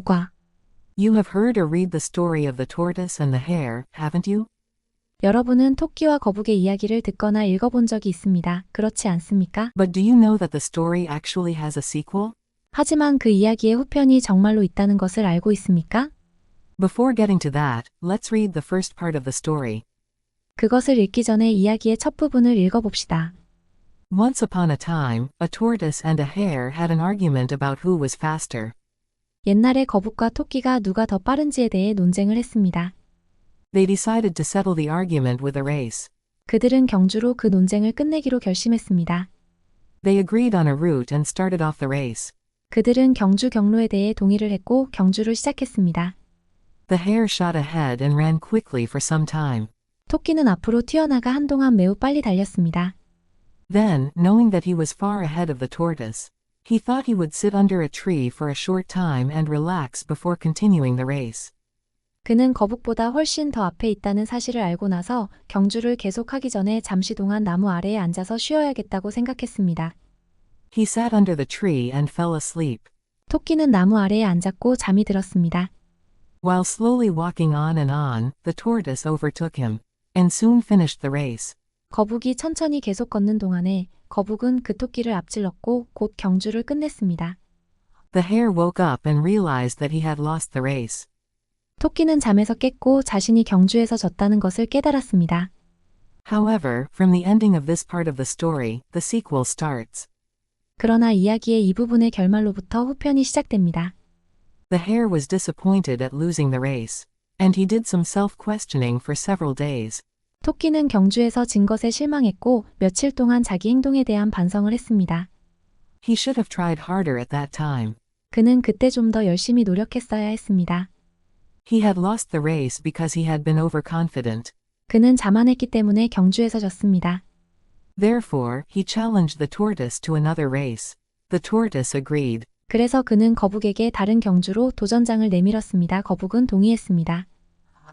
5과 You have heard or read the story of the tortoise and the hare, haven't you? 여러분은 토끼와 거북의 이야기를 듣거나 읽어본 적이 있습니다. 그렇지 않습니까? But do you know that the story actually has a sequel? 하지만 그 이야기의 후편이 정말로 있다는 것을 알고 있습니까? Before getting to that, let's read the first part of the story. 그것을 읽기 전에 이야기의 첫 부분을 읽어봅시다. Once upon a time, a tortoise and a hare had an argument about who was faster. 옛날에 거북과 토끼가 누가 더 빠른지에 대해 논쟁을 했습니다. They decided to settle the argument with a race. 그들은 경주로 그 논쟁을 끝내기로 결심했습니다. They agreed on a route and started off the race. 그들은 경주 경로에 대해 동의를 했고 경주를 시작했습니다. The hare shot ahead and ran quickly for some time. 토끼는 앞으로 튀어나가 한동안 매우 빨리 달렸습니다. Then, knowing that he was far ahead of the tortoise, he thought he would sit under a tree for a short time and relax before continuing the race. 그는 거북보다 훨씬 더 앞에 있다는 사실을 알고 나서 경주를 계속하기 전에 잠시 동안 나무 아래에 앉아서 쉬어야겠다고 생각했습니다. He sat under the tree and fell asleep. 토끼는 나무 아래에 앉았고 잠이 들었습니다. While slowly walking on and on, the tortoise overtook him, and soon finished the race. 거북이 천천히 계속 걷는 동안에 거북은 그 토끼를 앞질렀고 곧 경주를 끝냈습니다. The hare woke up and realized that he had lost the race. 토끼는 잠에서 깼고 자신이 경주에서 졌다는 것을 깨달았습니다. However, from the ending of this part of the story, the sequel starts. 그러나 이야기의 이 부분의 결말로부터 후편이 시작됩니다. The hare was disappointed at losing the race, and he did some self-questioning for several days. 토끼는 경주에서 진 것에 실망했고 며칠 동안 자기 행동에 대한 반성을 했습니다. He should have tried harder at that time. 그는 그때 좀 더 열심히 노력했어야 했습니다. He had lost the race because he had been overconfident. 그는 자만했기 때문에 경주에서 졌습니다. Therefore, he challenged the tortoise to another race. The tortoise agreed. 그래서 그는 거북에게 다른 경주로 도전장을 내밀었습니다. 거북은 동의했습니다.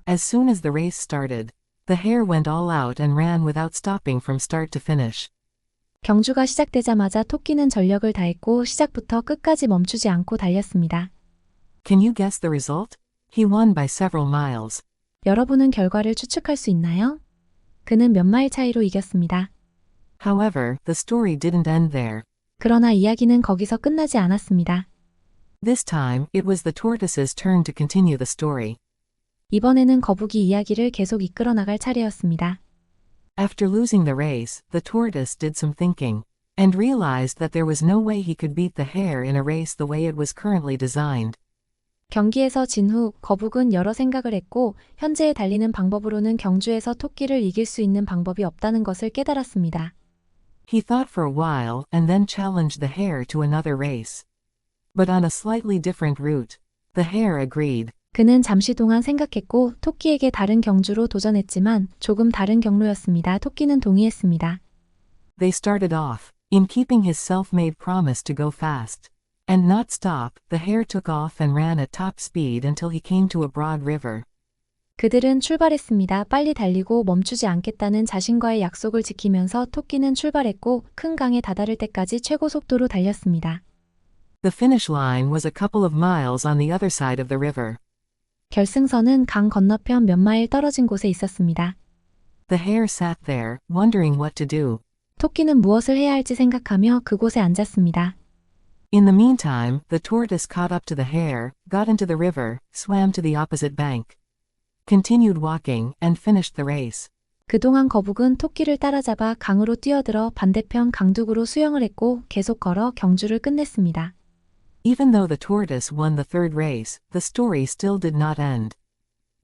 As soon as the race started, the hare went all out and ran without stopping from start to finish. 경주가 시작되자마자 토끼는 전력을 다했고 시작부터 끝까지 멈추지 않고 달렸습니다. Can you guess the result? He won by several miles. 여러분은 결과를 추측할 수 있나요? 그는 몇 마일 차이로 이겼습니다. However, the story didn't end there. 그러나 이야기는 거기서 끝나지 않았습니다. This time, it was the tortoise's turn to continue the story. 이번에는 거북이 이야기를 계속 이끌어 나갈 차례였습니다. After losing the race, the tortoise did some thinking, and realized that there was no way he could beat the hare in a race the way it was currently designed. 경기에서 진 후 거북은 여러 생각을 했고 현재의 달리는 방법으로는 경주에서 토끼를 이길 수 있는 방법이 없다는 것을 깨달았습니다. He thought for a while and then challenged the hare to another race. But on a slightly different route. The hare agreed. 그는 잠시 동안 생각했고 토끼에게 다른 경주로 도전했지만 조금 다른 경로였습니다. 토끼는 동의했습니다. They started off, in keeping his self-made promise to go fast. And not stop, the hare took off and ran at top speed until he came to a broad river. 그들은 출발했습니다. 빨리 달리고 멈추지 않겠다는 자신과의 약속을 지키면서 토끼는 출발했고 큰 강에 다다를 때까지 최고 속도로 달렸습니다. The finish line was a couple of miles on the other side of the river. 결승선은 강 건너편 몇 마일 떨어진 곳에 있었습니다. The hare sat there, wondering what to do. 토끼는 무엇을 해야 할지 생각하며 그곳에 앉았습니다. In the meantime, the tortoise caught up to the hare, got into the river, swam to the opposite bank. Continued walking, and finished the race. 그동안 거북은 토끼를 따라잡아 강으로 뛰어들어 반대편 강둑으로 수영을 했고 계속 걸어 경주를 끝냈습니다. Even though the tortoise won the third race, the story still did not end.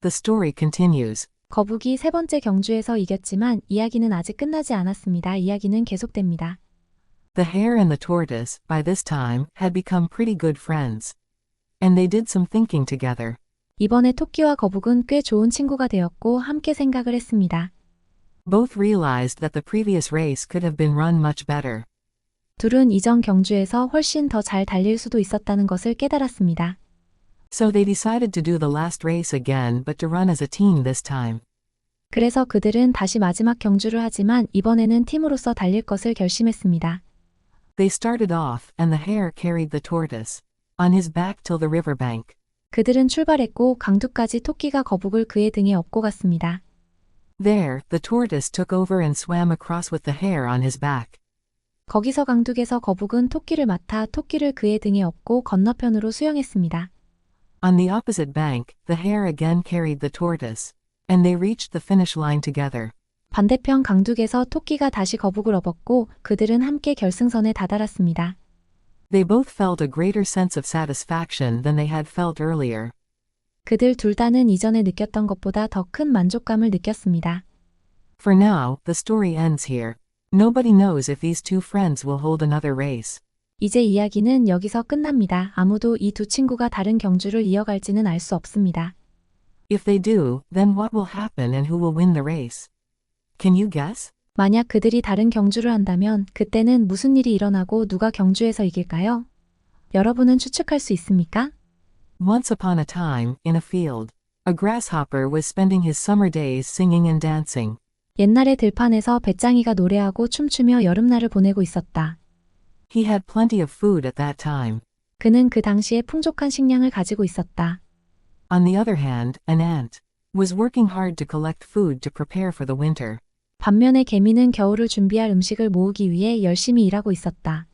The story continues. 거북이 세 번째 경주에서 이겼지만 이야기는 아직 끝나지 않았습니다. 이야기는 계속됩니다. The hare and the tortoise, by this time, had become pretty good friends. And they did some thinking together. 이번에 토끼와 거북은 꽤 좋은 친구가 되었고 함께 생각을 했습니다. Both realized that the previous race could have been run much better. 둘은 이전 경주에서 훨씬 더 잘 달릴 수도 있었다는 것을 깨달았습니다. So they decided to do the last race again but to run as a team this time. 그래서 그들은 다시 마지막 경주를 하지만 이번에는 팀으로서 달릴 것을 결심했습니다. They started off, and the hare carried the tortoise on his back till the river bank. 그들은 출발했고 강두까지 토끼가 거북을 그의 등에 업고 갔습니다. There, the tortoise took over and swam across with the hare on his back. 거기서 강둑에서 거북은 토끼를 맡아 토끼를 그의 등에 업고 건너편으로 수영했습니다. On the opposite bank, the hare again carried the tortoise. And they reached the finish line together. 반대편 강둑에서 토끼가 다시 거북을 업었고 그들은 함께 결승선에 다다랐습니다. They both felt a greater sense of satisfaction than they had felt earlier. 그들 둘 다는 이전에 느꼈던 것보다 더 큰 만족감을 느꼈습니다. For now, the story ends here. Nobody knows if these two friends will hold another race. 이제 이야기는 여기서 끝납니다. 아무도 이 두 친구가 다른 경주를 이어갈지는 알 수 없습니다. If they do, then what will happen and who will win the race? Can you guess? 만약 그들이 다른 경주를 한다면 그때는 무슨 일이 일어나고 누가 경주에서 이길까요? 여러분은 추측할 수 있습니까? Once upon a time, in a field, a grasshopper was spending his summer days singing and dancing. 옛날에 들판에서 배짱이가 노래하고 춤추며 여름날을 보내고 있었다. He had plenty of food at that time. 그는 그 당시에 풍족한 식량을 가지고 있었다. On the other hand, an ant was working hard to collect food to prepare for the winter. 반면에 개미는 겨울을 준비할 음식을 모으기 위해 열심히 일하고 있었다.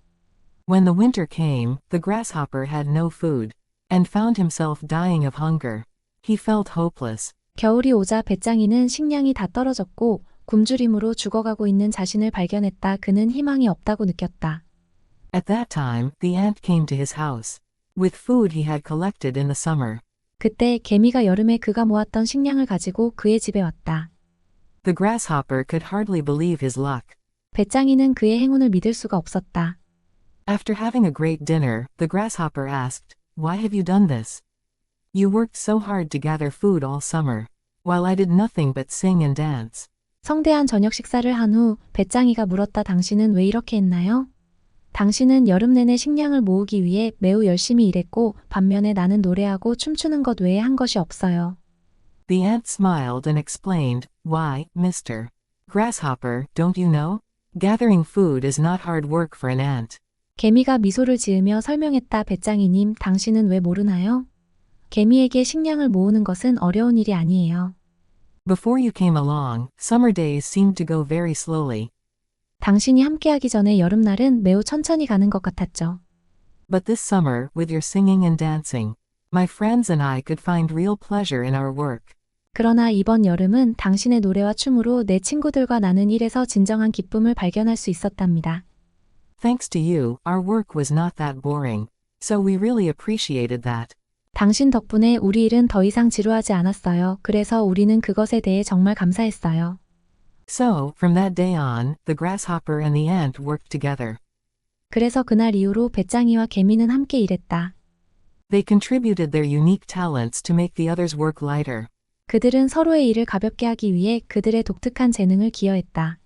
When the winter came, the grasshopper had no food and found himself dying of hunger. He felt hopeless. 겨울이 오자 배짱이는 식량이 다 떨어졌고 굶주림으로 죽어가고 있는 자신을 발견했다. 그는 희망이 없다고 느꼈다. At that time, the ant came to his house with food he had collected in the summer. 그때 개미가 여름에 그가 모았던 식량을 가지고 그의 집에 왔다. The grasshopper could hardly believe his luck. 배짱이는 그의 행운을 믿을 수가 없었다. After having a great dinner, the grasshopper asked, Why have you done this? You worked so hard to gather food all summer, while I did nothing but sing and dance. 성대한 저녁 식사를 한 후 배짱이가 물었다. 당신은 왜 이렇게 했나요? 당신은 여름 내내 식량을 모으기 위해 매우 열심히 일했고 반면에 나는 노래하고 춤추는 것 외에 한 것이 없어요. The ant smiled and explained, Why, Mr. Grasshopper, don't you know? Gathering food is not hard work for an ant. 개미가 미소를 지으며 설명했다. 배짱이님, 당신은 왜 모르나요? 개미에게 식량을 모으는 것은 어려운 일이 아니에요. Before you came along, summer days seemed to go very slowly. 당신이 함께하기 전에 여름날은 매우 천천히 가는 것 같았죠. But this summer, with your singing and dancing, my friends and I could find real pleasure in our work. 그러나 이번 여름은 당신의 노래와 춤으로 내 친구들과 나는 일에서 진정한 기쁨을 발견할 수 있었답니다. Thanks to you, our work was not that boring. So we really appreciated that. 당신 덕분에 우리 일은 더 이상 지루하지 않았어요. 그래서 우리는 그것에 대해 정말 감사했어요. So, from that day on, the grasshopper and the ant worked together. 그래서 그날 이후로 배짱이와 개미는 함께 일했다. They contributed their unique talents to make the others' work lighter. 그들은 서로의 일을 가볍게 하기 위해 그들의 독특한 재능을 기여했다.